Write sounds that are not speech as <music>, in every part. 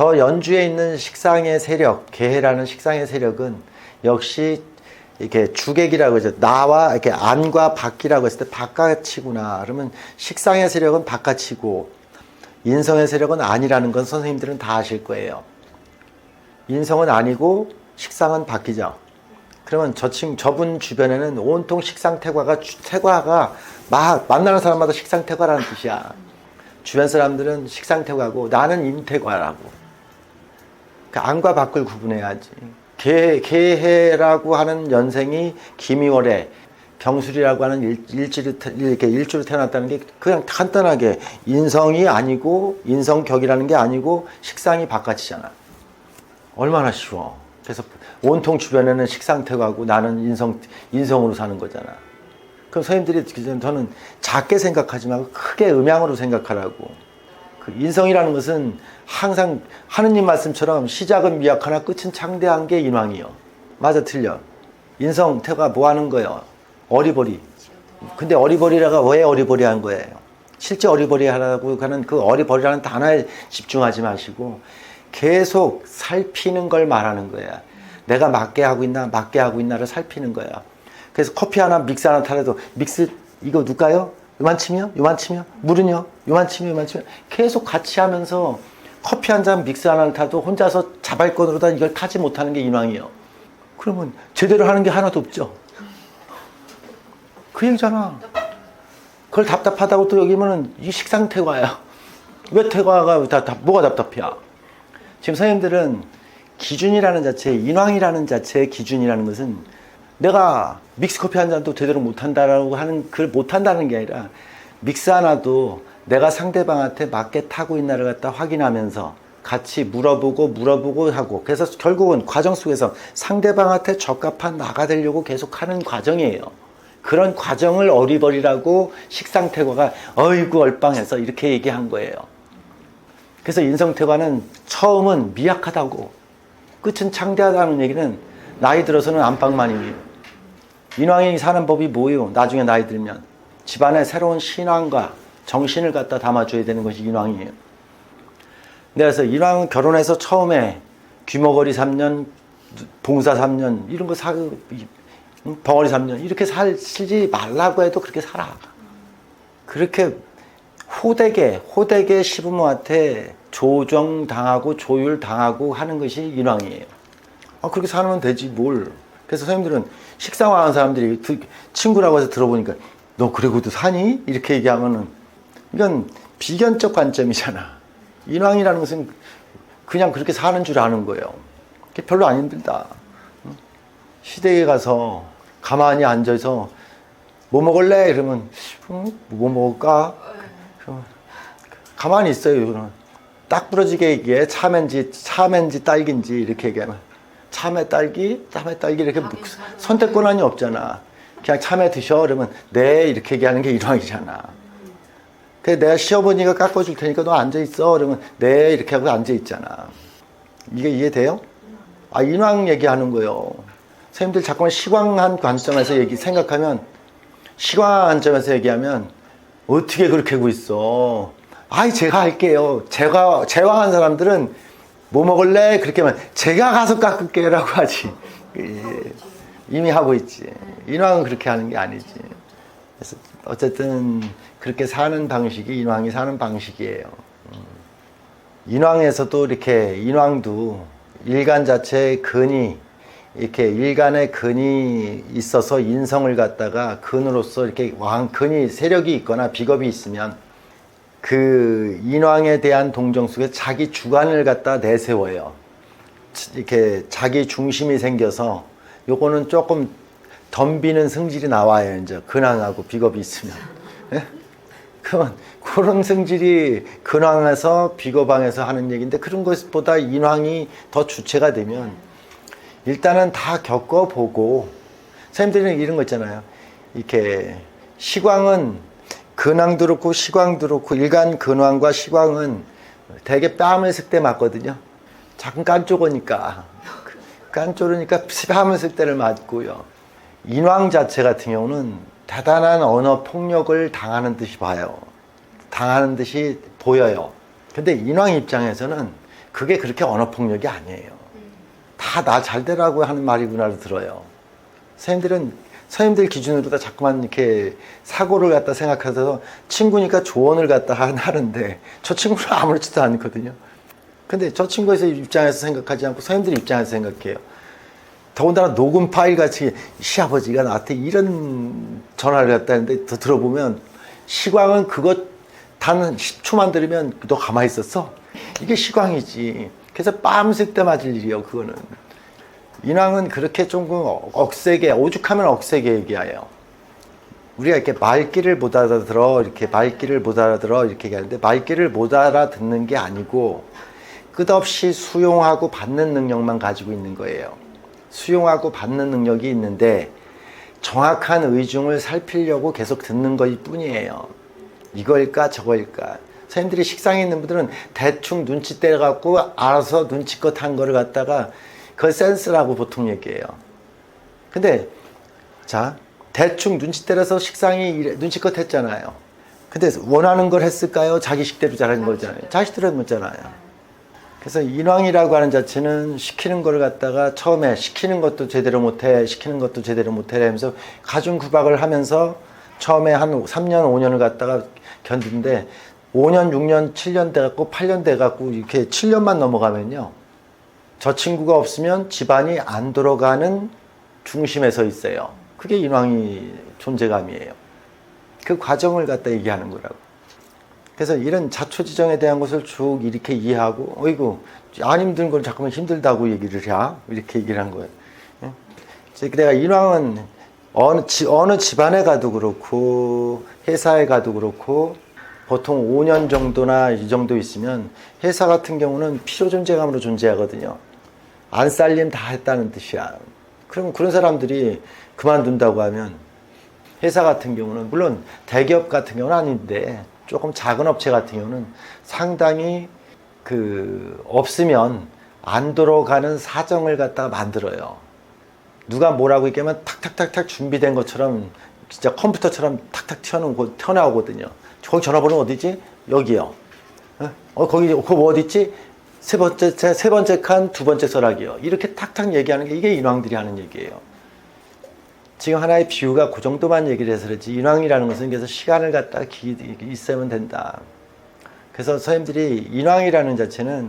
저 연주에 있는 식상의 세력, 개해라는 식상의 세력은 역시 이렇게 주객이라고 하죠. 나와 이렇게 안과 밖이라고 했을 때 바깥이구나. 그러면 식상의 세력은 바깥이고 인성의 세력은 아니라는 건 선생님들은 다 아실 거예요. 인성은 아니고 식상은 바뀌죠. 그러면 저층 저분 주변에는 온통 식상 태과가 주- 태과가 막 만나는 사람마다 식상 태과라는 뜻이야. 주변 사람들은 식상 태과고 나는 인태과라고. 그 안과 밖을 구분해야지. 개, 개해라고 하는 연생이 김이월에 병술이라고 하는 일, 일주로, 태- 이렇게 일주로 태어났다는 게 그냥 간단하게 인성이 아니고 인성격이라는 게 아니고 식상이 바깥이잖아. 얼마나 쉬워. 그래서 온통 주변에는 식상태가고 나는 인성, 인성으로 사는 거잖아. 그럼 선생님들이 저는 작게 생각하지 말고 크게 음양으로 생각하라고. 그 인성이라는 것은 항상 하느님 말씀처럼 시작은 미약하나 끝은 창대한 게 인왕이요. 맞아 틀려. 인성 태가 뭐 하는 거예요? 어리버리. 근데 어리버리라가 왜 어리버리한 거예요? 실제 어리버리 하라고 하는 그 어리버리라는 단어에 집중하지 마시고 계속 살피는 걸 말하는 거야. 내가 맞게 하고 있나 맞게 하고 있나를 살피는 거야. 그래서 커피 하나 믹스 하나 타래도 믹스 이거 누가요? 요만 치면 요만 치면 물은요? 요만 치면 요만 치면 계속 같이 하면서 커피 한 잔 믹스 하나 타도 혼자서 자발권으로다 이걸 타지 못하는 게 인왕이에요. 그러면 제대로 하는 게 하나도 없죠. 그 얘기잖아. 그걸 답답하다고 또 여기면은 이 식상 태과야. 왜 태과가 다, 다 뭐가 답답해야? 지금 선생님들은 기준이라는 자체, 인왕이라는 자체의 기준이라는 것은 내가 믹스커피 한 잔도 제대로 못한다라고 하는, 그걸 못한다는 게 아니라 믹스 하나도 내가 상대방한테 맞게 타고 있나를 갖다 확인하면서 같이 물어보고 물어보고 하고 그래서 결국은 과정 속에서 상대방한테 적합한 나가 되려고 계속 하는 과정이에요. 그런 과정을 어리버리라고 식상태과가 어이구 얼빵해서 이렇게 얘기한 거예요. 그래서 인성태과는 처음은 미약하다고 끝은 창대하다는 얘기는 나이 들어서는 안방만이에요. 인왕이 사는 법이 뭐예요? 나중에 나이 들면 집안에 새로운 신앙과 정신을 갖다 담아줘야 되는 것이 인왕이에요. 그래서 인왕은 결혼해서 처음에 귀머거리 3년, 봉사 3년 이런 거 사, 응? 벙어리 3년 이렇게 살지 말라고 해도 그렇게 살아. 그렇게 호되게 호되게 시부모한테 조정당하고 조율당하고 하는 것이 인왕이에요. 아 그렇게 살면 되지 뭘. 그래서 선생님들은 식상화한 사람들이 드- 친구라고 해서 들어보니까 너 그러고도 사니? 이렇게 얘기하면은 이건 비견적 관점이잖아. 인왕이라는 것은 그냥 그렇게 사는 줄 아는 거예요. 그게 별로 안 힘들다. 응? 시댁에 가서 가만히 앉아서 뭐 먹을래? 이러면 음, 뭐 먹을까? 가만히 있어요. 그러면 딱 부러지게 얘기해. 참인지 참인지 딸기인지 이렇게 얘기하면 참외 딸기, 참외 딸기 이렇게 뭐 선택 권한이 없잖아. 그냥 참외 드셔. 그러면 네 이렇게 얘기하는 게 일왕이잖아. 그래 내가 시어머니가 깎아줄 테니까 너 앉아 있어. 그러면 네 이렇게 하고 앉아 있잖아. 이게 이해돼요? 아 인왕 얘기하는 거예요. 선생님들 자꾸만 시광한 관점에서 얘기 생각하면 시광한 관점에서 얘기하면 어떻게 그렇게 하고 있어? 아이 제가 할게요. 제가 제왕한 사람들은 뭐 먹을래? 그렇게 하면 제가 가서 깎을게라고 하지. 예, 이미 하고 있지. 인왕은 그렇게 하는 게 아니지. 그래서 어쨌든 그렇게 사는 방식이 인왕이 사는 방식이에요. 음. 인왕에서도 이렇게 인왕도 일간 자체의 근이 이렇게 일간의 근이 있어서 인성을 갖다가 근으로서 이렇게 왕 근이 세력이 있거나 비겁이 있으면 그 인왕에 대한 동정 속에 자기 주관을 갖다 내세워요. 이렇게 자기 중심이 생겨서 요거는 조금 덤비는 성질이 나와요. 이제 근황하고 비겁이 있으면. 예? 그건 그런 성질이 근황에서 비거방에서 하는 얘기인데 그런 것보다 인황이 더 주체가 되면 일단은 다 겪어보고 선생님들은 이런 거 있잖아요. 이렇게 시광은 근황도 그렇고 시광도 그렇고 일간 근황과 시광은 되게 뺨을 쓸 때 맞거든요. 자꾸 깐쪼거니까 깐쪼르니까 뺨을 쓸 때를 맞고요. 인왕 자체 같은 경우는 대단한 언어 폭력을 당하는 듯이 봐요. 당하는 듯이 보여요. 근데 인왕 입장에서는 그게 그렇게 언어 폭력이 아니에요. 다 나 잘 되라고 하는 말이구나를 들어요. 선생님들은 선생님들 기준으로 다 자꾸만 이렇게 사고를 갖다 생각해서 친구니까 조언을 갖다 하- 하는데 저 친구는 <laughs> 아무렇지도 않거든요. 근데 저 친구에서 입장에서 생각하지 않고 선생님들 입장에서 생각해요. 더군다나 녹음 파일 같이 시아버지가 나한테 이런 전화를 했다 했는데 더 들어보면 시광은 그거 단 10초만 들으면 너 가만히 있었어? 이게 시광이지. 그래서 빰쓸 때 맞을 일이요 그거는. 인왕은 그렇게 조금 억세게 오죽하면 억세게 얘기해요. 우리가 이렇게 말귀를 못 알아들어 이렇게 말귀를 못 알아들어 이렇게 얘기하는데 말귀를 못 알아듣는 게 아니고 끝없이 수용하고 받는 능력만 가지고 있는 거예요. 수용하고 받는 능력이 있는데 정확한 의중을 살피려고 계속 듣는 것일 뿐이에요. 이거일까 저거일까. 선생님들이 식상에 있는 분들은 대충 눈치 때려갖고 알아서 눈치껏 한 거를 갖다가 그걸 센스라고 보통 얘기해요. 근데 자 대충 눈치 때려서 식상이 이래- 눈치껏 했잖아요. 근데 원하는 걸 했을까요? 자기 식대로 잘한 거잖아요. 자식대로 했잖아요. 그래서 인왕이라고 하는 자체는 시키는 걸 갖다가 처음에 시키는 것도 제대로 못해, 시키는 것도 제대로 못해 하면서 가중구박을 하면서 처음에 한 3년, 5년을 갖다가 견딘데 5년, 6년, 7년 돼갖고 8년 돼갖고 이렇게 7년만 넘어가면요. 저 친구가 없으면 집안이 안 돌아가는 중심에 서 있어요. 그게 인왕이 존재감이에요. 그 과정을 갖다 얘기하는 거라고. 그래서 이런 자초지정에 대한 것을 쭉 이렇게 이해하고, 어이구, 안 힘든 걸 자꾸만 힘들다고 얘기를 해. 이렇게 얘기를 한 거예요. 예? 내가 인왕은 어느, 지, 어느 집안에 가도 그렇고, 회사에 가도 그렇고, 보통 5년 정도나 이 정도 있으면 회사 같은 경우는 필요 존재감으로 존재하거든요. 안 살림 다 했다는 뜻이야. 그러면 그런 사람들이 그만둔다고 하면 회사 같은 경우는 물론 대기업 같은 경우는 아닌데 조금 작은 업체 같은 경우는 상당히 그 없으면 안 돌아가는 사정을 갖다가 만들어요. 누가 뭐라고 얘기하면 탁탁탁탁 준비된 것처럼 진짜 컴퓨터처럼 탁탁 튀어나오고, 튀어나오거든요. 거기 전화번호 어디지? 여기요. 어, 어, 거기, 그거 뭐 어디 있지? 세 번째, 세, 세 번째 칸, 두 번째 서락이요. 이렇게 탁탁 얘기하는 게 이게 인왕들이 하는 얘기예요. 지금 하나의 비유가 그 정도만 얘기를 해서 그렇지 인왕이라는 것은 그래서 시간을 갖다 기, 있으면 된다. 그래서 선생님들이 인왕이라는 자체는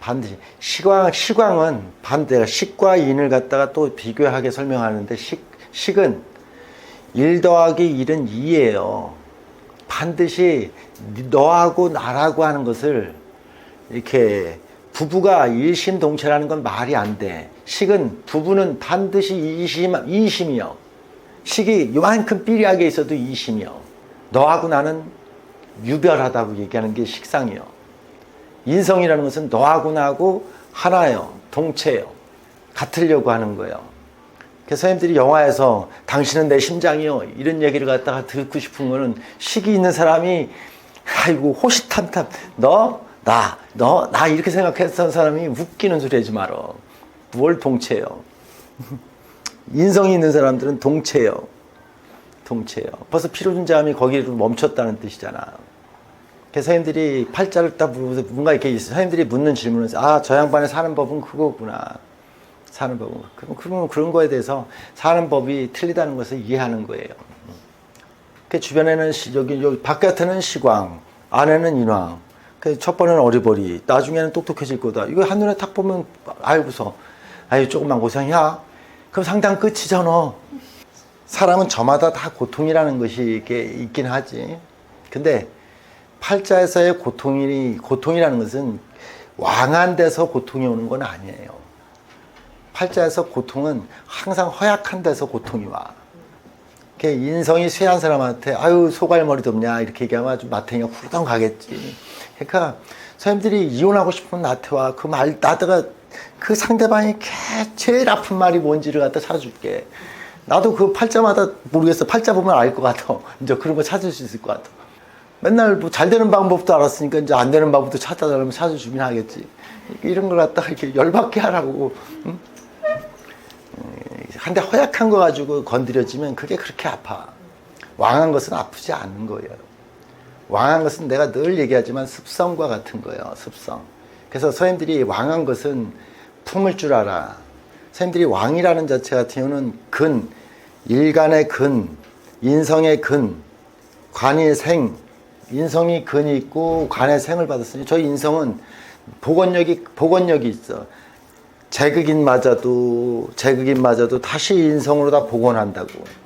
반드시 시광 시광은 반대가 식과 인을 갖다가 또 비교하게 설명하는데 식 식은 1 더하기 1은 2예요. 반드시 너하고 나라고 하는 것을 이렇게 부부가 일심동체라는 건 말이 안 돼. 식은 부부는 반드시 이심 이심이요. 식이 요만큼 삐리하게 있어도 이심이요. 너하고 나는 유별하다고 얘기하는 게 식상이요. 인성이라는 것은 너하고 나하고 하나요. 동체요. 같으려고 하는 거예요. 그래서 선생님들이 영화에서 당신은 내 심장이요. 이런 얘기를 갖다가 듣고 싶은 거는 식이 있는 사람이 아이고 호시탐탐 너, 나, 너, 나 이렇게 생각했던 사람이 웃기는 소리 하지 말어. 뭘 동체요. <laughs> 인성이 있는 사람들은 동체요. 동체요. 벌써 피로존재함이 거기로 멈췄다는 뜻이잖아. 그래서 선생님들이 팔자를 딱 물어서 뭔가 이렇게 있어. 선생님들이 묻는 질문은 아, 저 양반의 사는 법은 그거구나. 사는 법은. 그럼 그러면 그런 거에 대해서 사는 법이 틀리다는 것을 이해하는 거예요. 그 주변에는 시- 여기 여기 바깥에는 시광, 안에는 인왕. 그첫 번은 어리버리, 나중에는 똑똑해질 거다. 이거 한눈에 딱 보면 알고서 아유 조금만 고생이야. 그럼 상당 끝이잖아. 사람은 저마다 다 고통이라는 것이 이렇게 있긴 하지. 근데 팔자에서의 고통이 고통이라는 것은 왕한 데서 고통이 오는 건 아니에요. 팔자에서 고통은 항상 허약한 데서 고통이 와. 인성이 쇠한 사람한테 아유 소갈머리도 없냐 이렇게 얘기하면 아주 마탱이가 후당 가겠지. 그러니까 선생님들이 이혼하고 싶으면 나한테 와. 그 말 나다가 그 상대방이 개 제일 아픈 말이 뭔지를 갖다 찾아줄게. 나도 그 팔자마다 모르겠어. 팔자 보면 알 것 같아. <laughs> 이제 그런 거 찾을 수 있을 것 같아. 맨날 뭐 잘 되는 방법도 알았으니까 이제 안 되는 방법도 찾아달라면 찾아주긴 하겠지. 이런 걸 갖다가 이렇게 열받게 하라고. 응? 한데 허약한 거 가지고 건드려지면 그게 그렇게 아파. 왕한 것은 아프지 않는 거예요. 왕한 것은 내가 늘 얘기하지만 습성과 같은 거예요. 습성. 그래서 선생님들이 왕한 것은 품을 줄 알아. 선생님들이 왕이라는 자체 같은 경우는 근, 일간의 근, 인성의 근, 관의 생, 인성이 근이 있고 관의 생을 받았으니 저희 인성은 복원력이 복원력이 있어. 제극인 맞아도 제극인 맞아도 다시 인성으로 다 복원한다고.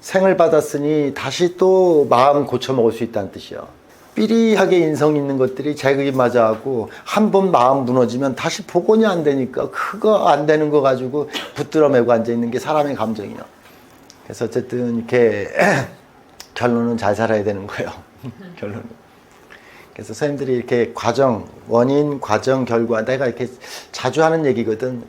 생을 받았으니 다시 또 마음 고쳐 먹을 수 있다는 뜻이야. 삐리하게 인성 있는 것들이 제극이 맞아하고 한 번 마음 무너지면 다시 복원이 안 되니까 그거 안 되는 거 가지고 붙들어 매고 앉아 있는 게 사람의 감정이야. 그래서 어쨌든 이렇게 <clears throat> 결론은 잘 살아야 되는 거예요. <laughs> 결론은. 그래서 선생님들이 이렇게 과정, 원인, 과정, 결과 내가 이렇게 자주 하는 얘기거든.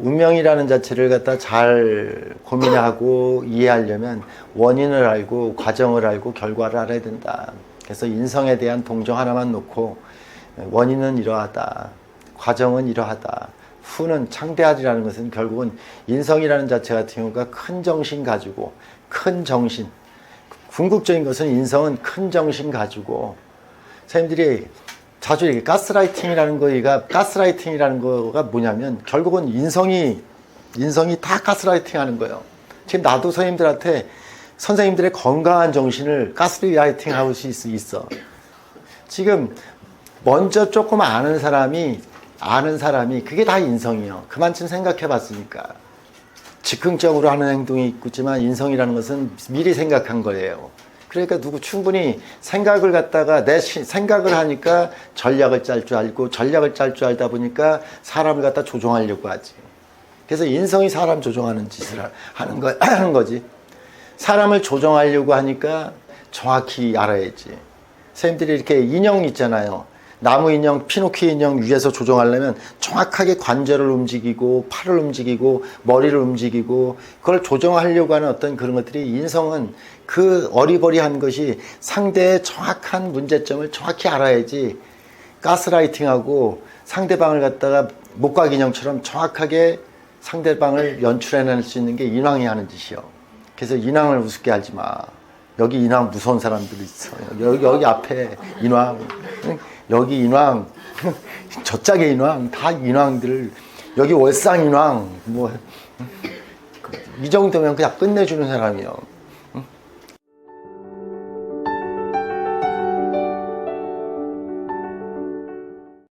운명이라는 자체를 갖다 잘 고민하고 이해하려면 원인을 알고 과정을 알고 결과를 알아야 된다. 그래서 인성에 대한 동정 하나만 놓고 원인은 이러하다. 과정은 이러하다. 후는 창대하리라는 것은 결국은 인성이라는 자체 같은 경우가 큰 정신 가지고 큰 정신 궁극적인 것은 인성은 큰 정신 가지고 선생님들이 자주 이렇게 가스라이팅이라는 거가 가스라이팅이라는 거가 뭐냐면 결국은 인성이 인성이 다 가스라이팅 하는 거예요. 지금 나도 선생님들한테 선생님들의 건강한 정신을 가스라이팅 하고 있어. 지금 먼저 조금 아는 사람이 아는 사람이 그게 다 인성이요. 그만큼 생각해 봤으니까. 즉흥적으로 하는 행동이 있지만 인성이라는 것은 미리 생각한 거예요. 그러니까 누구 충분히 생각을 갖다가 내 시- 생각을 하니까 전략을 짤 줄 알고 전략을 짤 줄 알다 보니까 사람을 갖다 조종하려고 하지. 그래서 인성이 사람 조종하는 짓을 하- 하는 거 <clears throat> 하는 거지. 사람을 조종하려고 하니까 정확히 알아야지. 선생님들이 이렇게 인형 있잖아요. 나무 인형, 피노키 인형 위에서 조종하려면 정확하게 관절을 움직이고 팔을 움직이고 머리를 움직이고 그걸 조정하려고 하는 어떤 그런 것들이 인성은 그 어리버리한 것이 상대의 정확한 문제점을 정확히 알아야지 가스라이팅하고 상대방을 갖다가 목각 인형처럼 정확하게 상대방을 연출해낼 수 있는 게 인왕이 하는 짓이요. 그래서 인왕을 우습게 하지 마. 여기 인왕 무서운 사람들 있어. 여기, 여기 앞에 인왕. 응? 여기 인왕. <laughs> 저짝에 인왕. 다 인왕들. 여기 월상 인왕. 뭐. 이 정도면 그냥 끝내주는 사람이요.